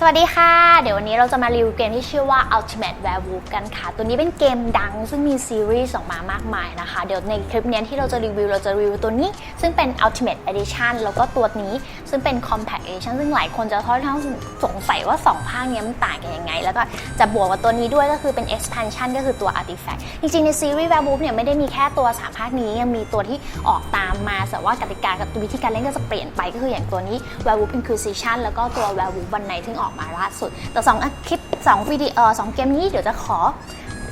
สวัสดีค่ะ เดี๋ยววันนี้เราจะมารีวิวเกมที่ชื่อว่า Ultimate Werewolf กันค่ะ ตัวนี้เป็นเกมดังซึ่งมีซีรีส์ออกมามากมายนะคะ เดี๋ยวในคลิปนี้ที่เราจะรีวิว เราจะรีวิวตัวนี้ ซึ่งเป็น Ultimate Edition แล้วก็ตัวนี้ ซึ่งเป็น Compact Edition ซึ่งหลายคนจะค่อนข้างสงสัยว่า 2 ภาคเนี้ยมันต่างกันยังไง แล้วก็จะบวกกับตัวนี้ด้วยก็คือเป็น Expansion ก็คือตัว Artifact จริงๆในซีรีส์ Werewolf เนี่ยไม่ได้มีแค่ตัว3ภาคนี้ยังมีตัวที่ออกตามมาแต่ว่ากติกากับวิธีการเล่นก็จะเปลี่ยนไปก็คืออย่างตัวนี้ Werewolf Inquisition แล้วก็ตัว Werewolf วันไหนที่ออกมาล่าสุด แต่สองคลิปสองวิดีโอสองเกมนี้เดี๋ยวจะขอ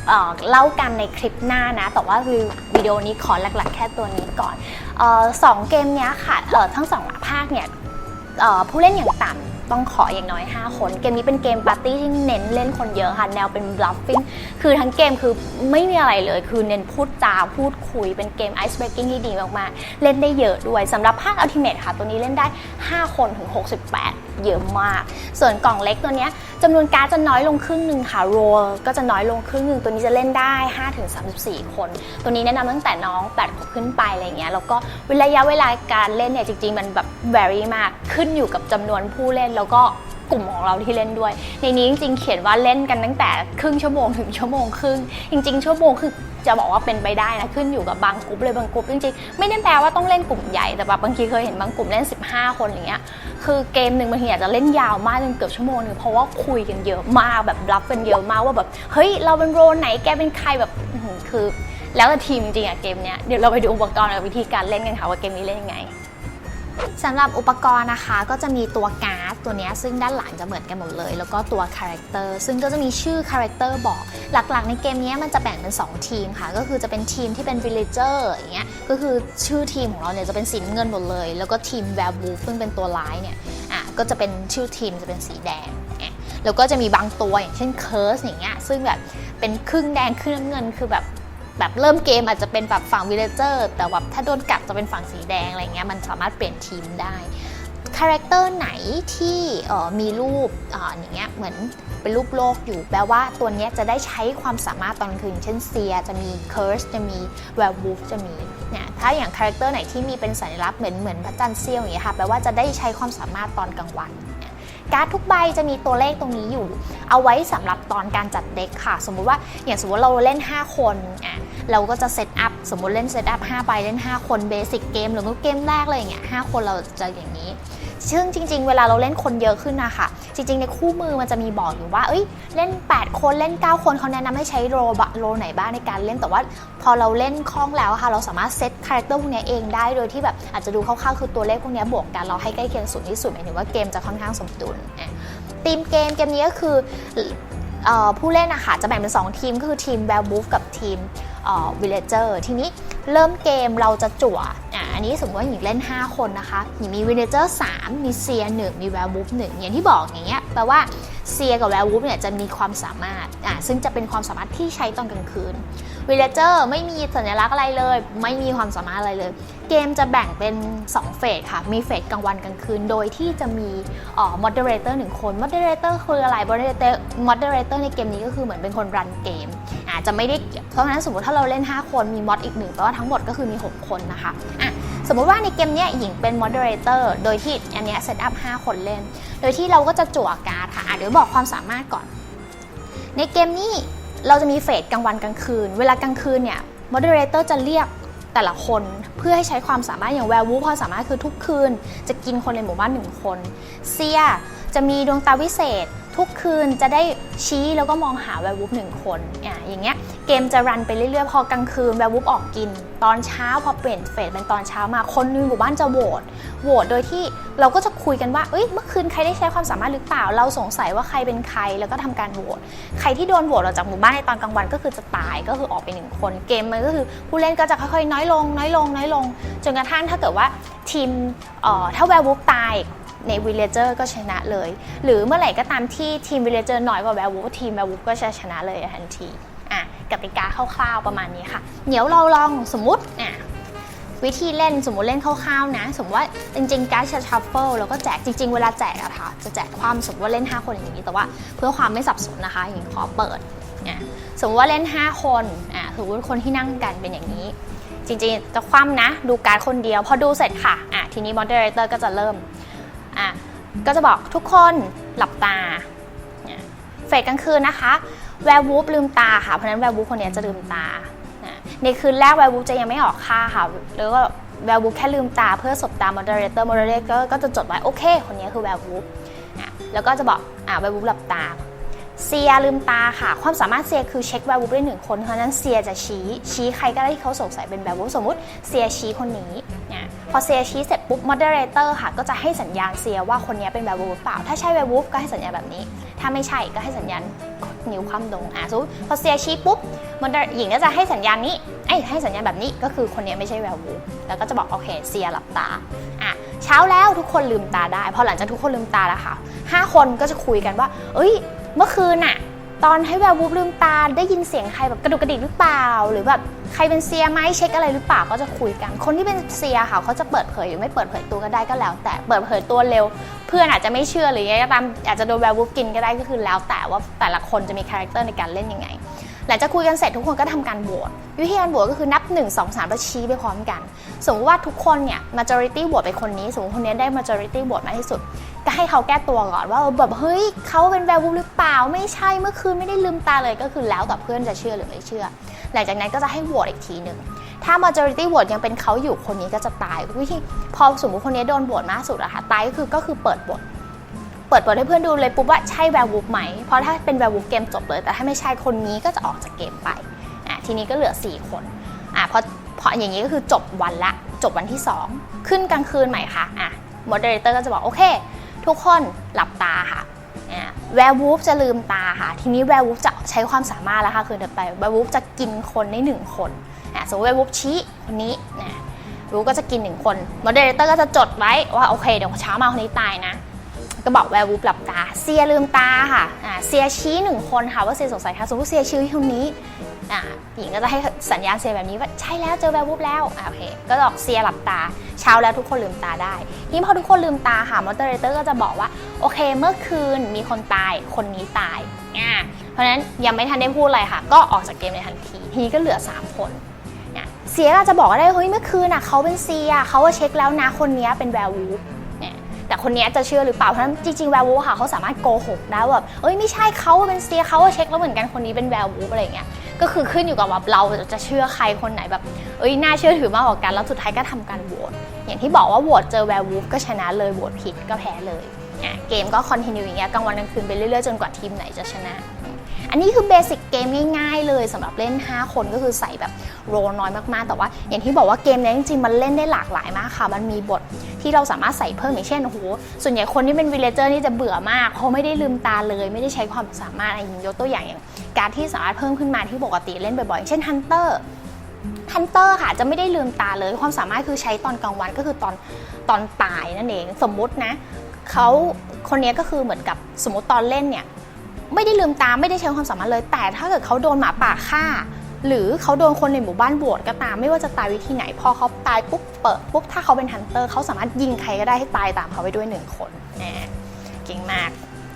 เอ่อเล่ากันในคลิปหน้านะ แต่ว่าวิดีโอนี้ขอหลักๆ แค่ตัวนี้ก่อนออสองเกมนี้ค่ะทั้งสองภาคเนี่ยผู้เล่นอย่างต่ำต้องขออย่างน้อย 5 คน เกมนี้เป็นเกมปาร์ตี้ที่เน้นเล่นคนเยอะค่ะ แนวเป็น bluffing คือทั้งเกมคือไม่มีอะไรเลย คือเน้นพูดจาพูดคุย เป็นเกม ice breaking ที่ดีมากๆ เล่นได้เยอะด้วยสำหรับภาค ultimate ค่ะ ตัวนี้เล่นได้ 5 คนถึง 68 เยอะมาก ส่วนกล่องเล็กตัวนี้จำนวนการ์ดจะน้อยลงครึ่งหนึ่งค่ะโรลก็จะน้อยลงครึ่งหนึ่งตัวนี้จะเล่นได้5ถึง34 คน ตัวนี้แนะนำตั้งแต่น้อง8ขวบขึ้นไปอะไรเงี้ยแล้วก็ระยะเวลาการเล่นเนี่ยจริง ๆ มันแบบ vary มากขึ้นอยู่กับจำนวนผู้เล่นแล้วก็กลุ่มของเราที่เล่นด้วย ในนี้จริงๆ เขียนว่าเล่นกันตั้งแต่ครึ่งชั่วโมงถึงชั่วโมงครึ่งจริง ๆ ชั่วโมงคือ จะบอกว่าเป็นไปได้นะขึ้นอยู่กับบางกลุ่มเลยบางกลุ่มจริงๆไม่ได้แปลว่าต้องเล่นกลุ่มใหญ่แต่แบบบางทีเคยเห็นบางกลุ่มเล่น 15 คนอย่างเงี้ยคือเกมหนึ่งบางทีอาจจะเล่นยาวมากจนเกือบชั่วโมงหนึงเพราะว่าคุยกันเยอะมากแบบรับกันเยอะมากว่าแบบเฮ้ยเราเป็นโรนไหนแกเป็นใครแบบคือ แล้วแต่ทีมจริงๆอะเกมเนี้ยเดี๋ยวเราไปดูอุปกรณ์กับวิธีการเล่นกันค่ะว่าเกมนี้เล่นยังไง สำหรับอุปกรณ์นะคะก็จะมีตัวการ์ดตัวนี้ซึ่งด้านหลังจะเหมือนกันหมดเลย แล้วก็ตัวคาแรคเตอร์ซึ่งก็จะมีชื่อคาแรคเตอร์บอก หลักๆ ในเกมนี้มันจะแบ่งเป็น 2 ทีมค่ะ ก็คือจะเป็นทีมที่เป็น villager อย่างเงี้ยก็คือชื่อทีมของเราเนี่ยจะเป็นสีเงินหมดเลย แล้วก็ทีม werewolf ซึ่งเป็นตัวร้ายเนี่ยอะก็จะเป็นชื่อทีมจะเป็นสีแดงแล้วก็จะมีบางตัวอย่างเช่น curse อย่างเงี้ยซึ่งแบบเป็นครึ่งแดงครึ่งน้ำเงินคือแบบ แบบเริ่มเกมอาจจะเป็นแบบฝั่งวิลเลเจอร์แต่ว่าถ้าโดนกัดจะเป็นฝั่งสีแดงอะไรเงี้ยมันสามารถเปลี่ยนทีมได้คาแรคเตอร์ไหนที่มีรูปออย่างเงี้ยเหมือนเป็นรูปโลกอยู่ แปลว่าตัวเนี้ยจะได้ใช้ความสามารถตอนคืน เช่นเซีย จะมีเคิร์สจะมีแวร์วูฟจะมีเนี่ยถ้าอย่างคาแรคเตอร์ไหนที่มีเป็นสัญลักษณ์เหมือนเหมือนพระจันทร์เสี้ยวอย่างเงี้ยค่ะแปลว่าจะได้ใช้ความสามารถตอนกลางวัน การ์ดทุกใบจะมีตัวเลขตรงนี้อยู่ เอาไว้สำหรับตอนการจัดเด็กค่ะ สมมุติว่าอย่างสมมติเราเล่น 5 คนอะเราก็จะเซตอัพสมมุติเล่นเซตอัพ5ใบเล่น 5 คนเบสิกเกมหรือเกมแรกเลยอย่างเงี้ย5คนเราจะอย่างนี้ ซึ่งจริง ๆ เวลาเราเล่นคนเยอะขึ้นนะคะจริง ๆ ในคู่มือมันจะมีบอกอยู่ว่าเอ้ยเล่น 8 คนเล่น 9 คนเขาแนะนำให้ใช้โรบโรไหนบ้างในการเล่นแต่ว่าพอเราเล่นคล่องแล้วค่ะเราสามารถเซตคาแรคเตอร์พวกนี้เองได้โดยที่แบบอาจจะดูคร่าวๆคือตัวเลขพวกนี้บวกกันเราให้ใกล้เคียงสุดที่สุดหมายถึงว่าเกมจะค่อนข้างสมดุลทีมเกมเกมนี้ก็คือผู้เล่นอะคะจะแบ่งเป็นสองทีมก็คือทีม Werewolf กับทีม วิลเลเจอร์ทีนี้เริ่มเกมเราจะจั่วอะอันนี้สมมติว่าหญิงเล่น 5 คนนะคะหญิงมีวิลเลเจอร์3มีเซียหนึ่งมีแวร์วูฟหนึ่งอย่างที่บอกอย่างเงี้ยแปลว่าเซียกับแวร์วูฟเนี่ยจะมีความสามารถอะซึ่งจะเป็นความสามารถที่ใช้ตอนกลางคืนวิลเลเจอร์ไม่มีสัญลักษณ์อะไรเลย ไม่มีความสามารถอะไรเลย เกมจะแบ่งเป็น 2 เฟสค่ะ มีเฟสกลางวันกลางคืน โดยที่จะมีเอ่อ moderator หนึ่งคน moderator คืออะไร moderator moderator ในเกมนี้ก็คือเหมือนเป็นคนรันเกม อาจจะไม่ได้เพราะฉะนั้นสมมติถ้าเราเล่น 5 คนมีมอดอีกหนึ่งแปลว่าทั้งหมดก็คือมี 6 คนนะคะอะสมมติว่าในเกมนี้หญิงเป็น moderator โดยที่อันนี้ย set up 5คนเล่น โดยที่เราก็จะจั่วการ์ดค่ะอะเดี๋ยวบอกความสามารถก่อน ในเกมนี้เราจะมีเฟสกลางวันกลางคืน เวลากลางคืนเนี่ย moderator จะเรียกแต่ละคนเพื่อให้ใช้ความสามารถอย่างแวร์วูฟความสามารถคือทุกคืน จะกินคนในหมู่บ้านหนึ่งคน เซียจะมีดวงตาวิเศษ ทุกคืนจะได้ชี้แล้วก็มองหาแวร์วูฟหนึ่งคนอะอย่างเงี้ยเกมจะรันไปเรื่อยๆ พอกลางคืนแวร์วูฟออกกิน ตอนเช้าพอเปลี่ยนเฟสเป็นตอนเช้ามาคนในหมู่บ้านจะโหวตโหวตโดยที่เราก็จะคุยกันว่าเอ้ยเมื่อคืนใครได้ใช้ความสามารถหรือเปล่า เราสงสัยว่าใครเป็นใครแล้วก็ทำการโหวตใครที่โดนโหวตออกจากหมู่บ้านในตอนกลางวันก็คือจะตายก็คือออกไปหนึ่งคนเกมมันก็คือผู้เล่นก็จะค่อยๆน้อยลง น้อยลงน้อยลงจนกระทั่งถ้าเกิดว่าทีมเอ่อถ้าแวร์วูฟตาย ในวิลเลเจอร์ก็ชนะเลย หรือเมื่อไหร่ก็ตามที่ทีมวิลเลเจอร์น้อยกว่าแวร์วูฟทีมแวร์วูฟก็จะชนะเลยทันทีอะกติกาคร่าวๆประมาณนี้ค่ะ เดี๋ยวเราลองสมมุติอะวิธีเล่นสมมติเล่นคร่าวๆนะ สมมติว่าจริงๆ การ์ดชัฟเฟิลแล้วก็แจกจริง ๆ เวลาแจกอะค่ะ จะแจกความสมมติว่าเล่น 5 คนอย่างนี้ แต่ว่าเพื่อความไม่สับสนนะคะอย่างขอเปิดอะสมมติว่าเล่น 5 คนอะสมมติคนที่นั่งกันเป็นอย่างนี้ จริงๆ จะคว่ำนะ ดูการ์ดคนเดียว พอดูเสร็จค่ะอะทีนี้ moderator ก็จะเริ่ม อะก็จะบอกทุกคนหลับตาเฟสกลางคืนนะคะ แวร์วูฟลืมตาค่ะเพราะนั้นแวร์วูฟคนนี้จะลืมตาในคืนแรกแวร์วูฟจะยังไม่ออกค่าค่ะแล้วก็แวร์วูฟแค่ลืมตาเพื่อสบตา m ม d เ r เตอร์ m ม d เ r เตอร์ก็จะจดไว้โอเค คนนี้คือแวร์วูฟแล้วก็จะบอกอ่าแวร์วูฟหลับตาเซียลืมตาค่ะ ความสามารถเซียคือเช็คแวร์วูฟได้หนึ่งคนเพราะนั้นเซียจะชี้ชี้ใครก็ได้ที่เขาสงสัยเป็นแวร์วูฟสมมติเซียชี้คนนี้นะพ อเซียชี้เสร็จปุ๊บ moderator ค่ะก็จะให้สัญญาณเซียว่าคนนี้เป็นแวร์วูฟเปล่า ถ้าใช่แวร์วูฟก็ให้สัญญาณแบบนี้ ถ้าไม่ใช่ก็ให้สัญญาณนิ้วคว่ำลงอะสมมติพอเซียชี้ปุ๊บ moder หญิงก็จะให้สัญญาณนี้ไอ้ให้สัญญาณแบบนี้ก็คือคนนี้ไม่ใช่แวร์วูฟแล้วก็จะบอกโอเคเซียหลับตาอะเช้าแล้วทุกคนลืมตาได้ พอหลังจากทุกคนลืมตาแล้วค่ะห้าคนก็จะคุยกันว่า เอ้ย เมื่อคืนน่ะ ตอนให้แวร์วูฟลืมตาได้ยินเสียงใครแบบกระดุกกระดิกหรือเปล่า หรือแบบใครเป็นเซียไหมเช็คอะไรหรือเปล่าก็จะคุยกัน คนที่เป็นเซียค่ะเขาจะเปิดเผยหรือไม่เปิดเผยตัวก็ได้ก็แล้ว แต่เปิดเผยตัวเร็ว เพื่อนอาจจะไม่เชื่อหรือยังไงก็ตามอาจจะโดนแวร์วูฟกินก็ได้ก็คือแล้ว แต่ว่าแต่ละคนจะมีคาแรคเตอร์ในการเล่นยังไงหลังจากคุยกันเสร็จทุกคนก็ทำการโหวตวิธีการโหวตก็คือนับ 1 2 3 แล้วชี้ไปพร้อมกัน สมมติว่าทุกคนเนี่ย majority โหวตไปคนนี้ สมมติคนนี้ได้ majority โหวตมากที่สุด ก็ให้เขาแก้ตัวก่อนว่าแบบเฮ้ยเขาเป็นแวร์วูฟหรือเปล่าไม่ใช่เมื่อคืนไม่ได้ลืมตาเลยก็คือแล้วแต่เพื่อนจะเชื่อหรือไม่เชื่อ หลังจากนั้นก็จะให้โหวตอีกทีหนึ่งถ้า majority โหวตยังเป็นเขาอยู่คนนี้ก็จะตายวิธีพอสมมติคนนี้โดนโหวตมากสุดอะค่ะตายก็คือก็คือเปิดบทเปิดบทให้เพื่อนดูเลยปุ๊บว่าใช่แวร์วูฟไหมเพราะถ้าเป็นแวร์วูฟเกมจบเลย แต่ถ้าไม่ใช่คนนี้ก็จะออกจากเกมไปอะทีนี้ก็เหลือ 4 คนอะพอพออย่างนี้ก็คือจบวันละจบวันที่ 2 ขึ้นกลางคืนใหม่ค่ะอะมเดเตอร์ก็จะบอกโอเค ทุกคนหลับตาค่ะแวร์วูฟจะลืมตาค่ะ ทีนี้แวร์วูฟจะใช้ความสามารถแล้วค่ะคือเดินไปแวร์วูฟจะกินคนได้หนึ่งคนสมมติแวร์วูฟชี้คนนี้นะรู้ก็จะกินหนึ่งคนโมเดเลเตอร์ก็จะจดไว้ว่าโอเคเดี๋ยวเช้ามาคนนี้ตายนะ ก็บอกแวร์วูฟหลับตาเซียลืมตาค่ะเซียชี้หนึ่งคนค่ะว่าเซียสงสัยค่ะสมมติเซียชี้คนนี้อ่าหญิงก็จะให้สัญญาณเซียแบบนี้ว่าใช่แล้วเจอแวร์วูฟแล้วโอเคก็บอกเซียหลับตา เช้าแล้วทุกคนลืมตาได้ทีนี้พอทุกคนลืมตาค่ะมอเตอร์เรเตอร์ก็จะบอกว่าโอเค เมื่อคืนมีคนตายคนนี้ตายอ่าเพราะนั้นยังไม่ทันได้พูดอะไรค่ะ ก็ออกจากเกมในทันที ทีนี้ก็เหลือ 3 คนเนี่ยเซียก็อาจะบอกได้เฮ้ยเมื่อคืนน่ะเขาเป็นเซียเขาว่าเช็คแล้วนะคนนี้เป็นแวร์วูฟ แต่คนนี้จะเชื่อหรือเปล่าเพราะฉะนั้นจริงๆแวร์วูฟค่ะเขาสามารถโกหกได้แบบเอ้ยไม่ใช่เขาเป็นเซียเขาเช็คแล้วเหมือนกันคนนี้เป็นแวร์วูฟอะไรเงี้ยก็คือขึ้นอยู่กับว่าเราจะเชื่อใครคนไหนแบบเอ้ยน่าเชื่อถือมากกว่ากันแล้วสุดท้ายก็ทำการโหวตอย่างที่บอกว่าโหวตเจอแวร์วูฟก็ชนะเลยโหวตผิดก็แพ้เลยเกมก็คอนติเนียอย่างเงี้ยกลางวันกลางคืนไปเรื่อยๆจนกว่าทีมไหนจะชนะ อันนี้คือเบสิกเกมง่ายๆ เลยสำหรับเล่น 5 คนก็คือใส่แบบโรลน้อยมากๆ แต่ว่าอย่างที่บอกว่าเกมนี้จริงๆมันเล่นได้หลากหลายมากค่ะ มันมีบทที่เราสามารถใส่เพิ่มอย่างเช่นโอ้โหส่วนใหญ่คนที่เป็นวิลเลเจอร์นี่จะเบื่อมากเพราไม่ได้ลืมตาเลย ไม่ได้ใช้ความสามารถอะไรอย่างยกตัวอย่างอย่าง การที่สามารถเพิ่มขึ้นมาที่ปกติเล่นบ่อยๆอย่างเช่นฮันเตอร์ฮันเตอร์ค่ะจะไม่ได้ลืมตาเลย ความสามารถคือใช้ตอนกลางวันก็คือตอนตอนตายนั่นเอง สมมุตินะเขาคนนี้ก็คือเหมือนกับสมมติตอนเล่นเนี่ย ไม่ได้ลืมตาไม่ได้ใช้ความสามารถเลย แต่ถ้าเกิดเขาโดนหมาป่าฆ่า หรือเขาโดนคนในหมู่บ้านบวชก็ตาม ไม่ว่าจะตายวิธีไหน พอเขาตายปุ๊บเปิดปุ๊บถ้าเขาเป็นฮันเตอร์เขาสามารถยิงใครก็ได้ให้ตายตามเขาไปด้วยหนึ่งคนนะเก่งมาก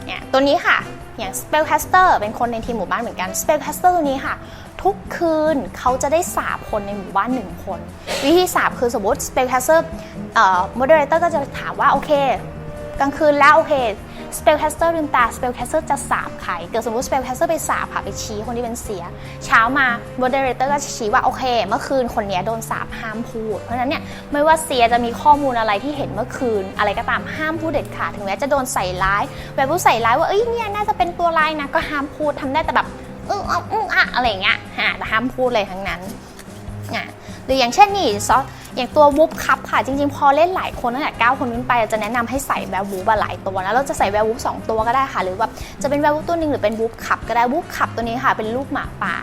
เนี่ยตัวนี้ค่ะอย่าง Spellcaster เป็นคนในทีมหมู่บ้านเหมือนกัน Spellcaster ตัวนี้ค่ะ ทุกคืนเขาจะได้สาบคนในหมู่บ้านหนึ่งคน วิธีสาบคือสมมติ Spellcaster เอ่อ Moderator ก็จะถามว่า โอเค กลางคืนแล้วโอเค Spellcaster ลืมตา Spellcaster จะสาบใครเกิดสมมติ Spellcaster ไปสาบค่ะไปชี้คนที่เป็นเสีย เช้ามา Moderator ก็จะชี้ว่าโอเค เมื่อคืนคนเนี้ยโดนสาบห้ามพูด เพราะฉะนั้นเนี่ยไม่ว่าเสียจะมีข้อมูลอะไรที่เห็นเมื่อคืน อะไรก็ตามห้ามพูดเด็ดขาดถึงแม้จะโดนใส่ร้ายแบบผู้ใส่ร้ายว่าเอ้ยเนี่ยน่าจะเป็นตัวร้ายนะก็ห้ามพูดทำได้แต่แบบอึ้ออึ้งอะอะไรเงี้ยฮะแต่ห้ามพูดเลยทั้งนั้นอะ หรืออย่างเช่นนี่ซอสอย่างตัววูฟคัพค่ะจริงๆ พอเล่นหลายคนตั้งแต่9คนขึ้นไปจะแนะนำให้ใส่แวร์วูฟหลายตัวนะเราจะใส่แวร์วูฟสองตัวก็ได้ค่ะ หรือแบบจะเป็นแวร์วูฟตัวหนึ่งหรือเป็นวูฟคัพก็ได้วูฟคัพตัวนี้ค่ะ เป็นลูกหมาป่า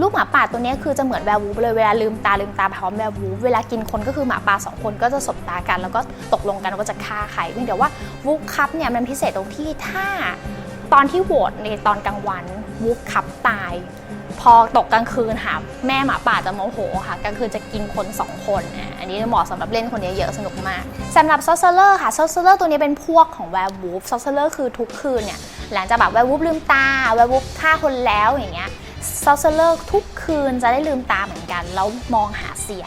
ลูกหมาป่าตัวนี้คือจะเหมือนแวร์วูฟเลยเวลาลืมตาลืมตาพร้อมแวร์วูฟเวลากินคนก็คือหมาป่าสองคนก็จะสบตากัน แล้วก็ตกลงกันว่าจะฆ่าใครเพียงแต่ว่าวูฟคัพเนี่ยมันพิเศษตรงที่ถ้าตอนที่โหวตในตอนกลางวันวูฟคัพตาย พอตกกลางคืนค่ะแม่หมาป่าจะโมโหค่ะกลางคืนจะกินคน2คนอะอันนี้เหมาะสำหรับเล่นคนเยอะๆสนุกมากสำหรับซอสเซอร์ค่ะซอสเซอร์ตัวนี้เป็นพวกของแวร์วูฟซอสเซอร์คือทุกคืนเนี่ยหลังจากแบบแวร์วูฟลืมตาแวร์วูฟฆ่าคนแล้วอย่างเงี้ยซอสเซอร์ทุกคืนจะได้ลืมตาเหมือนกัน แล้วมองหาเสีย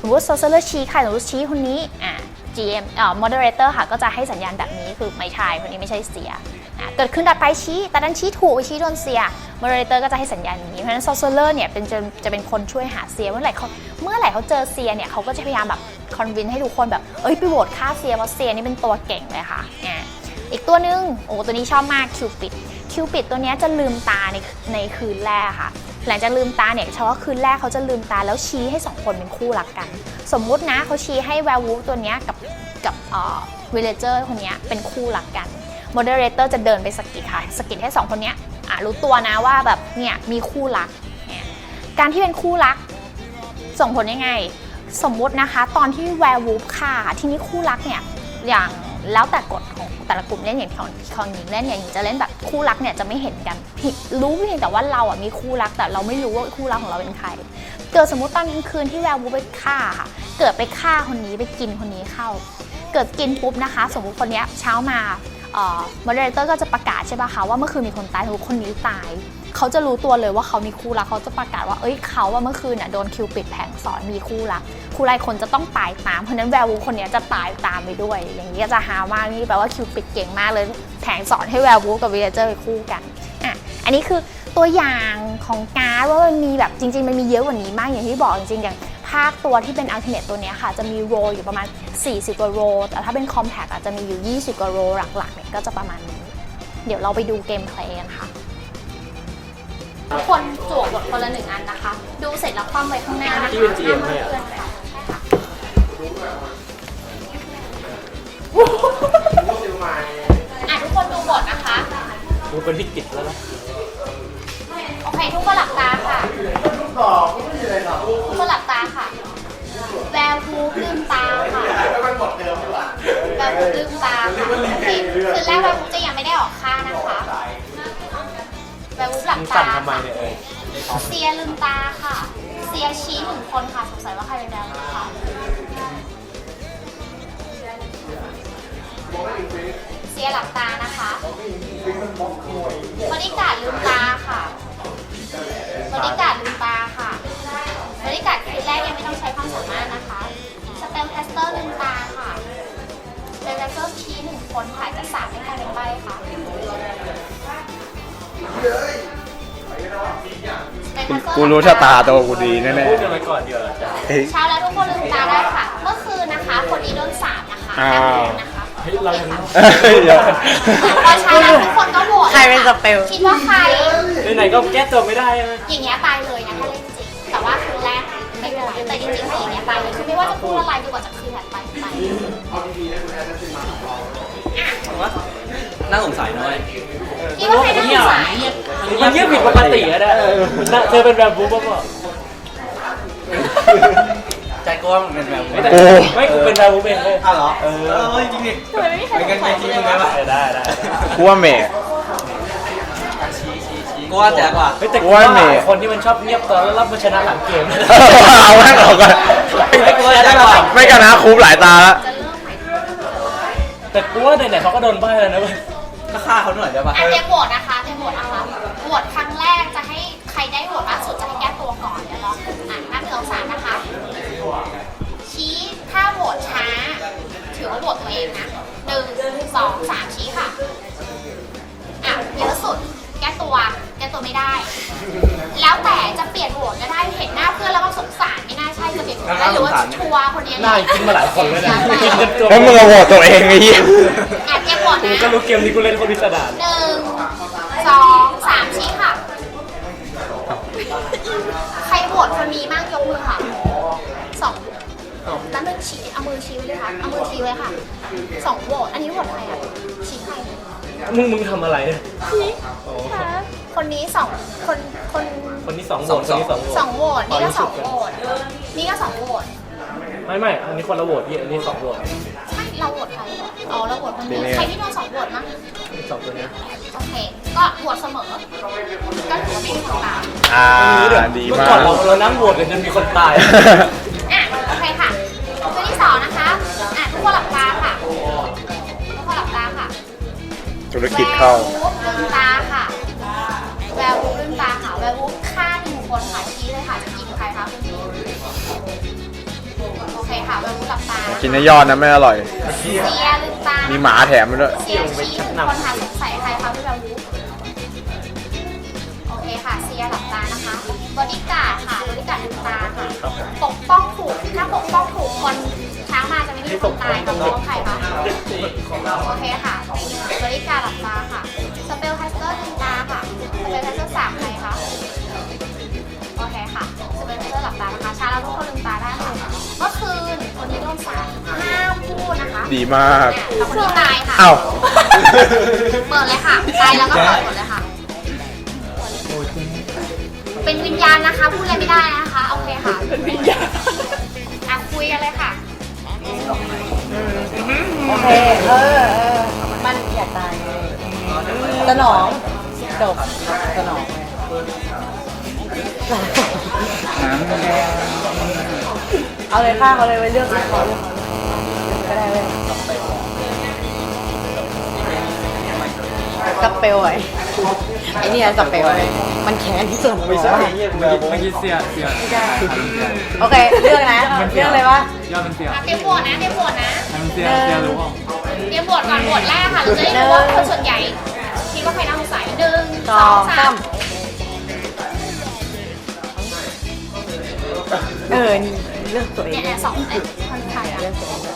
สมมติซอสเซอร์ชี้ใครสมมติชี้คนนี้อะ GM เอ่อ moderator ค่ะก็จะให้สัญญาณแบบนี้คือไม่ใช่คนนี้ไม่ใช่เสียอะเกิดขึ้นดัดไปชี้ แต่ดันชี้ถูกชี้โดนเซียมอร์เรเตอร์ก็จะให้สัญญาณนี้ เพราะฉะนั้นซอสเซอร์เนี่ยเป็นจะจะเป็นคนช่วยหาเซียเมื่อไหร่เขาเมื่อไหร่เขาเจอเซียเนี่ยเขาก็จะพยายามแบบคอนวินให้ทุกคนแบบเอ้ยไปโหวตฆ่าเซียเพราะเซียนี่เป็นตัวเก่งเลยค่ะอะอีกตัวนึงโอ้ตัวนี้ชอบมากคิวปิดคิวปิดตัวเนี้ยจะลืมตาในในคืนแรกค่ะ หลังจากลืมตาเนี่ยเฉพาะคืนแรกเขาจะลืมตาแล้วชี้ให้สองคนเป็นคู่รักกัน สมมุตินะเขาชี้ให้แวร์วูฟตัวเนี้ยกับกับเอ่อวิลเลเจอร์คนเนี้ยเป็นคู่รักกันโมเดเลเตอร์จะเดินไปสกิดค่ะสกิดให้สองคนเนี้ยอะรู้ตัวนะว่าแบบเนี่ยมีคู่รักเนี่ยการที่เป็นคู่รักส่งผลยังไง สมมุตินะคะ ตอนที่แวร์วูฟฆ่าทีนี้คู่รักเนี่ยอย่าง แล้วแต่กฎของแต่ละกลุ่มเล่นอย่างของของหญิงเล่นเนี่ยหญิงจะเล่นแบบคู่รักเนี่ยจะไม่เห็นกันรู้เพียงแต่ว่าเราอะมีคู่รักแต่เราไม่รู้ว่าคู่รักของเราเป็นใคร เกิดสมมติตอนกลางคืนที่แวร์วูไปฆ่าค่ะเกิดไปฆ่าคนนี้ไปกินคนนี้เข้า เกิดกินปุ๊บนะคะ สมมุติคนเนี้ยเช้ามาเอ่อมอดเรเตอร์ก็จะประกาศใช่ป่ะคะว่าเมื่อคืนมีคนตายทุกคนนี้ตาย เขาจะรู้ตัวเลยว่าเขามีคู่รักเขาจะประกาศว่าเอ้ยเขาว่าเมื่อคืนน่ะโดนคิวปิดแผงสอนมีคู่รัก คู่รักคนจะต้องตายตาม เพราะฉะนั้นแวร์วูฟคนเนี้ยจะตายตามไปด้วย อย่างนี้ก็จะหามากนี่แปลว่าคิวปิดเก่งมากเลยแผงสอนให้แวร์วูฟกับวิลเลเจอร์ไปคู่กันอะอันนี้คือตัวอย่างของการ์ดว่ามันมีแบบจริง ๆ มันมีเยอะกว่านี้มากอย่างที่บอกจริงๆอย่างภาคตัวที่เป็นอัลเท a เนตตัวเนี้ยค่ะ จะมีโรอยู่ประมาณ 40 กว่าโรแต่ถ้าเป็นคอมแพคอาจจะมีอยู่ 20 กว่าโรหลักๆเนี่ยก็จะประมาณนี้ เดี๋ยวเราไปดูเกมเพลย์กันค่ะทุกคนจวกบทคนละหนึ่งอันนะคะ ดูเสร็จแล้วคว่ำไว้ข้างหน้านะคะที่เป็น GM ให้อะเพื่อนค่ะใช่ค่ะ อะทุกคนดูบทนะคะ กูเป็นพิกิจแล้วนะโอเค ทุกคนหลับตาค่ะ ทุกคนหลับตาค่ะ แวววูฟลืมตาค่ะ แวววูฟลืมตาค่ะโอเคคือแรกแวววูฟจะยังไม่ได้ออกค่านะคะ แวววูฟหลับมึงตาสั่นทำไมค่ะเนี่ยเอ้ยเซียลืมตาค่ะเซียชี้หนึ่งคนค่ะ สงสัยว่าใครเป็นแวววูฟคะ เซียหลับตานะคะบริการดลืมตาค่ะบริการดลืมตาค่ะบริการดคือแรกยังไม่ต้องใช้ความสามารถนะคะสเตลแคสเตอร์ลืมตาค่ะสเตลแคสเตอร์ชี้หนึ่งคนค่ะจะสามให้ใครเป็นใบคะสเตลแคสเตอกูรู้ชะตาตัวกูดีแน่พูดกันไปก่อนเดี๋ยวาจ้ะๆเฮ้ยเช้าแล้วทุกคนลืมตาได้ค่ะ เมื่อคืนนะคะ คนนี้โดนสาบนะคะอ้าวห้ามโหวตนะคะ เฮ้ยเรายังเฮ้ยเดี๋ยว พอเช้าแล้วทุกคนก็โหวตใครเป็นสเปล คิดว่าใคร ไหนๆก็แก้ตัวไม่ได้นะอย่างเงี้ยตายเลยนะถ้าเล่นจริง แต่ว่าคืนแรกไม่เป็นไรแต่จริงๆถ้าอย่างเงี้ยตายเลยคือไม่ว่าจะพูดอะไรดีกว่าจะคืนถัดไปไปน่าสงสัยน้อยคิดว่าใครน่าสงสัยมันเงียบผิดปกติอะนะน่ะเธอเป็นแบบบู๊ป่ะเปล่า ใจกว้างเป็นแบบไม่แต่โอ้ ไม่กูเป็นแบบบู๊เองเลยอ้าวเหรอ เออเออจริงดิทำไมไม่มีใครเป็นสกันงจสัยริงๆไหมวะได้ได้กูว่าเมย์กูว่าแจ๋กว่า เฮ้ยแต่กูว่าว่าเมย์ คนที่มันชอบเงียบตอนแล้วรับมาชนะหลังเกม เอาแม่งออกก่อนไม่กูว่าแจ๋กว่าไม่กันนะคูปหลายตาแล้วจะเริ่มใหม่แต่กูว่าไหนๆเขาก็โดนใบ้แล้วนะเว้ยก็ฆ่าเขาหน่อยได้ปะอะเตรียมโหวตนะคะเตรียมโหวตเอาละโหวตครั้งแรกจะให้ใครได้โหวตมากสุดจะให้แก้ตัวก่อนเดี๋ยวรออะนับหนึ่งสองสามนะคะชี้ถ้าโหวต ช้า ถือว่าโหวตตัวเองนะหนึ่งสองสามชี้ค่ะ อะ เยอะสุด แก้ตัว แก้ตัวไม่ได้ แล้วแต่จะเปลี่ยนโหวตก็ได้ เห็นหน้าเพื่อนแล้วว่าสงสารไม่น่าใช่จะเปลี่ยนโหวตได้หรือว่าชัวร์คนนี้น่ากินมาหลายคนแล้วนะกินกันตัวเพราะมึงเอาโหวตตัวเองไอ้เหี้ยอะเตรียมโหวตกูนะก็รู้เกมนี้กูเล่นคนพิสดารหนึ่ง ชี้เอามือชี้ไว้เลยค่ะเอามือชี้ไว้ค่ะสองโหวตอันนี้โหวตใครอะชี้ใครมึงมึงทำอะไรเนี่ยชี้ค่ะคนนี้สองคนคนคนที่สองโหวตคนที่สองโหวตสองโหวตนี่ก็สองโหวตนี่ก็สองโหวตไม่ไม่อันนี้คนละโหวตพี่อันนี้สองโหวตใช่เราโหวตใครอ๋อเราโหวตคนนี้ใครที่โดนสองโหวตมั้งสองตัวนี้โอเคก็โหวตเสมอก็ถือว่าไม่มีคนตายอ่าดีเมื่อมาก่อกนเราเรานั่งโหวตกันจนมีคนตาย ธุรกิจเข้า แวร์วูฟลืมตาค่ะแวร์วูฟลืมตาค่ะแวร์วูฟฆ่าหนึ่งคนค่ะชี้เลยค่ะจะกินใครคะคุณพี่โอเคค่ะแวร์วูฟหลับตากินในยอดนะไม่อร่อยเซียลืมตามีหมาแถมมาด้วยเซียชี้ถึงคนหาสงสัยใครคะพี่แวววูโอเคค่ะเซียหลับตานะคะบอดี้การ์ดค่ะบอดี้การ์ดลืมตาค่ะปกป้องถูกถ้าปกป้องถูกคนช้างมา จะไม่มีคนตายปกป้องใครคะโอเคค่ะบอดี้การ์ดหลับตาค่ะ สเปลแคสเตอร์ลืมตาค่ะ สเปลแคสเตอร์สามใครคะ โอเคค่ะ สเปลแคสเตอร์หลับตานะคะช้างแล้วทุกคนลืมตาได้ค่ะ เมื่อคืนคนนี้โดนสาปห้ามพูดนะคะดีมากแต่คนนี้ตายค่ะเอ้าเปิดเลยค่ะ ตายแล้วก็เปิดหมดเลยค่ะ เป็นวิญญาณนะคะ พูดอะไรไม่ได้นะคะ โอเคค่ะ เป็นวิญญาณอะคุยกันเลยค่ะ โอเค เออเออมันอยาตายไงสนองจบสนองเอาเลยค่ะเอาเลยไปเลือกเลยขอเลือกก็ได้เลย สเปลไว้ไอเนี่ยสเปลไว้มันแค้นที่สุดไม่ใช่เมื่อกี้เสียเสียโอเคเลือกนะเลือกเลยว่า ยอดเป็นเสียเตรียมโหวตนะเตรียมโหวตนะมันเสียเสียรู้ป่ะเตรียมโหวตก่อนโหวตแรกค่ะเราจะได้รู้ว่าคนส่วนใหญ่คิดว่าใครน่าสงสัยหนึ่งสองสามเออเลือกตัวเองเนี่ยเนี่ยสองคนใครอะ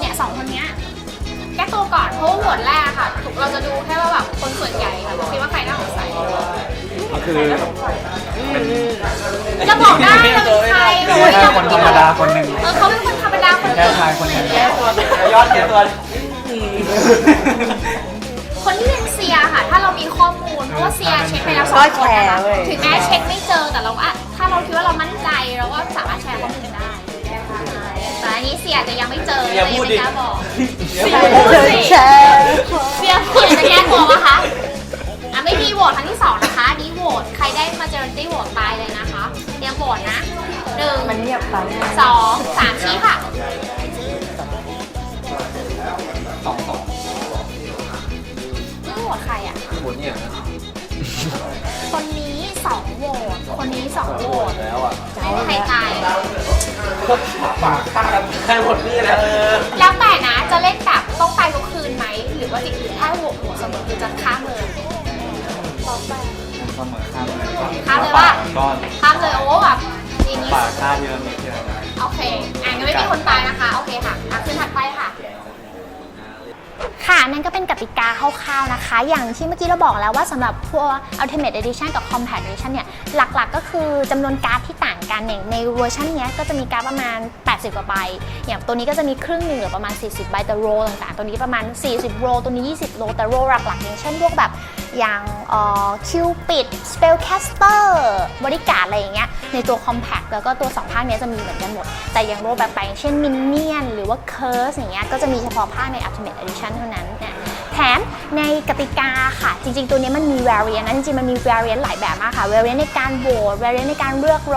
เนี่ยสองคนเนี้ย แก้ตัวก่อนเพราะว่าโหวตแรกค่ะถูกเราจะดูแค่ว่าแบบคนส่วนใหญ่แบบคิดว่าใครน่าสงสัยคือจะบอกได้เราเป็นใครหรือว่าแค่คนธรรมดาคนหนึ่งเออเขาเป็นคนธรรมดาคนหแค่นึ่งชายคนหนึ่งยอดแค่ตัวคนที่เป็นเซียค่ะ ถ้าเรามีข้อมูลเพราะว่าเซียเช็คไปแล้วสองก็คนแชร์นะคะเว้ยถึงแม้เช็คไม่เจอแต่เราว่าถ้าเราคิดว่าเรามั่นใจเราก็สามารถแชร์ข้อมูลได้แต่ อันนี้เซียจะยังไม่เจอเซียพูดดิเลยไม่กล้าบอกแชร์เซียเซียจะแก้ตัวปะคะอะไม่มีโหวตครั้งที่สองนะคะอันนี้โหวตใครได้มาเจอร์ตี้โหวตตายเลยนะคะเตรียมโหวตนะหนึ่งมันเงียบไปสองสามชี้ค่ะ สองสองนี่โหวตใครอะ หมุนเนี่ยนะคนนี้ สองโหวตคนนี้สองโหวตแล้วอะไม่มีใครตาย ปากข้างกันใครหมดนี่แล้วแล้วแต่นะจะเล่นแบบต้องตายทุกคืนไหม หรือว่าจริงๆถ้าโหวตโหวตเสมอคือจะข้ามเลยเสมอข้ามเลยข้ามเลยว่าก้อนข้ามเลยโอ้แบบทีนี้ ปากฆ่าเยอะนิดเดียว โอเค อะงั้นไม่มีคนตายนะคะ โอเคค่ะอะคืนถัดไปค่ะ ค่ะ นั่นก็เป็นกติกาคร่าวๆนะคะ อย่างที่เมื่อกี้เราบอกแล้วว่าสำหรับพวก Ultimate Edition กับ Compact Edition เนี่ย หลักๆก็คือจำนวนการ์ดที่ต่างกันอย่างในเวอร์ชันเนี้ยก็จะมีการ์ดประมาณ 80 กว่าใบ อย่างตัวนี้ก็จะมีครึ่งหนึ่งหรือประมาณ 40 ใบแต่โรต่างๆ ตัวนี้ประมาณ 40 โรตัวนี้ 20 โรแต่โรหลักๆ อย่างเช่นพวกแบบ อย่างคิวปิด Spellcaster บริการอะไรอย่างเงี้ยในตัว Compact แล้วก็ตัว 2 ภาคเนี้ยจะมีเหมือนกันหมด แต่อย่างโรแบบไปอย่างเช่น Minion หรือว่า Curse อย่างเงี้ยก็จะมีเฉพาะภาคใน Ultimate Edition เท่านั้นนะแถมในกติกาค่ะ จริง ๆ ตัวนี้มันมี variant นะ จริง ๆ มันมี variant หลายแบบมากค่ะ variant ในการโหวต variant ในการเลือกโร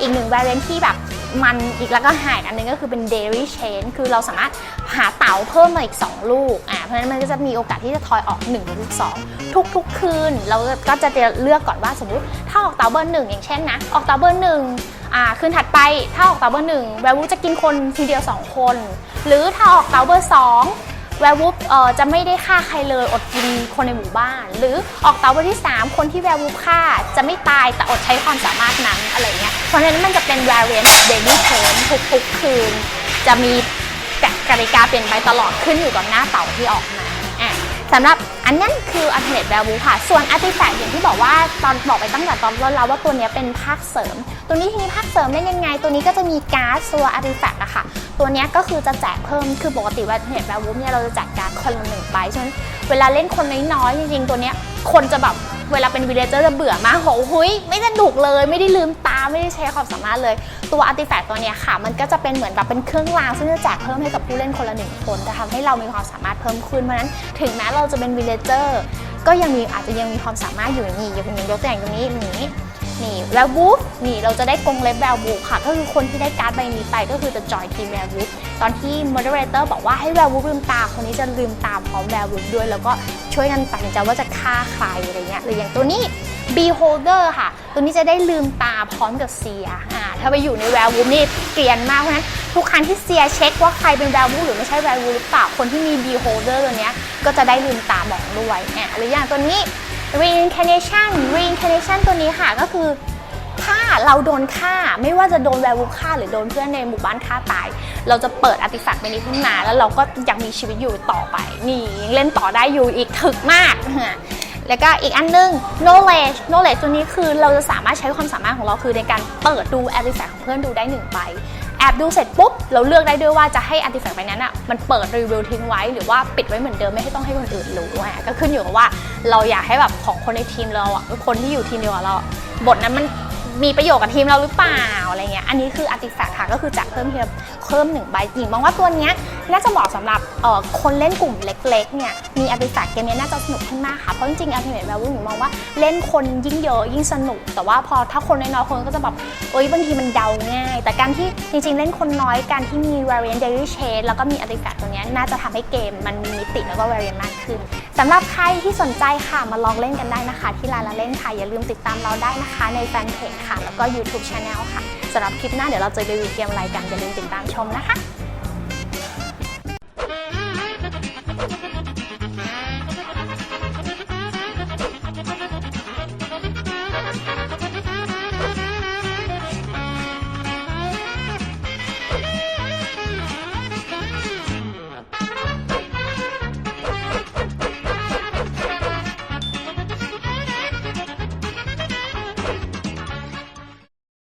อีกหนึ่ง variant ที่แบบ มันอีกแล้วก็หายอันนึงก็คือเป็น dairy chain คือเราสามารถหาเต๋าเพิ่มมาอีก 2 ลูกอ่าเพราะฉะนั้นมันก็จะมีโอกาสที่จะทอยออก1หรือ2ทุก ๆ คืน เราก็จะเลือกก่อนว่าสมมุติถ้าออกเต๋าเบอร์หนึ่งอย่างเช่นนะ ออกเต๋าเบอร์หนึ่งอ่าคืนถัดไปถ้าออกเต๋าเบอร์หนึ่งแวร์วูจะกินคนทีเดียว 2 คน หรือถ้าออกเต๋าเบอร์สอง แวร์วูฟจะไม่ได้ฆ่าใครเลยอดกินคนในหมู่บ้าน หรือออกเตาวันที่ 3 คนที่แวร์วูฟฆ่าจะไม่ตายแต่อดใช้ความสามารถนั้นอะไรเงี้ยเพราะฉะนั้นมันจะเป็น variant แบบ daily chain ทุกๆคืน จะมีกติกาเปลี่ยนไปตลอดขึ้นอยู่กับหน้าเต่าที่ออกมาอะสำหรับอันนั้นคือ Ultimate Value ค่ะ ส่วน Artifact อย่างที่บอกว่าตอนบอกไปตั้งแต่ตอนต้นแล้วว่าตัวนี้เป็นภาคเสริม ตัวนี้ทีนี้ภาคเสริมได้ยังไง ตัวนี้ก็จะมีการ์ดตัว Artifact อะค่ะ ตัวนี้ก็คือจะแจกเพิ่ม คือปกติ Ultimate Value เนี่ยเราจะแจกการ์ดคนละหนึ่งใบฉะนั้นเวลาเล่นคนน้อยๆจริงๆ ตัวนี้คนจะแบบเวลาเป็นวิเลเจอร์จะเบื่อมากโหหุยไม่สนุกเลย ไม่ได้ลืมตา ไม่ได้ใช้ความสามารถเลย ตัว Artifact ตัวนี้ค่ะ มันก็จะเป็นเหมือนแบบเป็นเครื่องราง ซึ่งจะแจกเพิ่มให้กับผู้เล่นคนละหนึ่งคนจะทำให้เรามีความสามารถเพิ่มขึ้น เพราะนั้นถึงแม้เราจะเป็นวิเลเจอร์ก็ยังมีอาจจะยังมีความสามารถอยู่นี่อย่างยกตัวอย่างตรงนี้นี้นี่แวร์วูฟนี่เราจะได้กรงเล็บแวร์วูฟค่ะ ก็คือคนที่ได้การ์ดใบนี้ไปก็คือจะจอยทีมแวร์วูฟตอนที่ moderator บอกว่าให้แวร์วูฟลืมตา คนนี้จะลืมตาพร้อมแวร์วูฟด้วย แล้วก็ช่วยกันตัดสินใจว่าจะฆ่าใครอะไรเงี้ยหรืออย่างตัวนี้ beholder ค่ะ ตัวนี้จะได้ลืมตาพร้อมกับเซียอ่าถ้าไปอยู่ในแวร์วูฟนี่เกรียนมากเพราะฉะนั้น ทุกครั้งที่เซียเช็คว่าใครเป็น value หรือไม่ใช่ value หรือเปล่า คนที่มี beholder ตัวนี้ก็จะได้ลืมตามองด้วยอะหรืออย่างตัวนี้ reincarnation reincarnation ตัวนี้ค่ะก็คือถ้าเราโดนฆ่าไม่ว่าจะโดนแวร์วูฆ่าหรือโดนเพื่อนในหมู่บ้านฆ่าตาย เราจะเปิดอาร์ติแฟกต์ไปนี้ขึ้นมา แล้วเราก็ยังมีชีวิตอยู่ต่อไป นี่ยังเล่นต่อได้อยู่อีกถึกมากแล้วก็อีกอันนึง knowledge knowledge ตัวนี้คือเราจะสามารถใช้ความสามารถของเราคือในการเปิดดู artifact ของเพื่อนดูได้หนึ่งใบ บดูเสร็จปุ๊บ เราเลือกได้ด้วยว่าจะให้ artifact ไปนั้นอะมันเปิดรีวิวทิ้งไว้หรือว่าปิดไว้เหมือนเดิมไม่ให้ต้องให้คนอื่นรู้อะก็ขึ้นอยู่กับว่าเราอยากให้แบบของคนในทีมเราอะคนที่อยู่ทีมเดียวกับเราบทนั้นมันมีประโยชน์กับทีมเราหรือเปล่าอะไรเงี้ยอันนี้คืออาร์ติแฟกต์ค่ะก็คือจะเพิ่มทียบ เพิ่มหนึ่งใบหญิงมองว่าตัวนี้น่าจะเหมาะสำหรับคนเล่นกลุ่มเล็กๆเนี่ยมีอาร์ติแฟกต์เกมนี้น่าจะสนุกขึ้นมากค่ะ เพราะจริงๆอาร์ติเมทแวลูหญิงมองว่าเล่นคนยิ่งเยอะยิ่งสนุก แต่ว่าพอถ้าคนน้อยๆคนก็จะแบบเอ้ยบางทีมันเดาง่าย แต่การที่จริงๆ เล่นคนน้อยการที่มี variant daily shade แล้วก็มีอาร์ติแฟกต์ตัวนี้น่าจะทำให้เกมมันมีมิติแล้วก็ variant มากขึ้นสำหรับใครที่สนใจค่ะมาลองเล่นกันได้นะคะ ที่ลานละเล่นค่ะอย่าลืมติดตามเราได้นะคะในแฟนเพจค่ะ แล้วก็ YouTube Channel ค่ะ สำหรับคลิปหน้าเดี๋ยวเราจะรีวิวเกมอะไรกันอย่าลืมติดตามชมนะคะ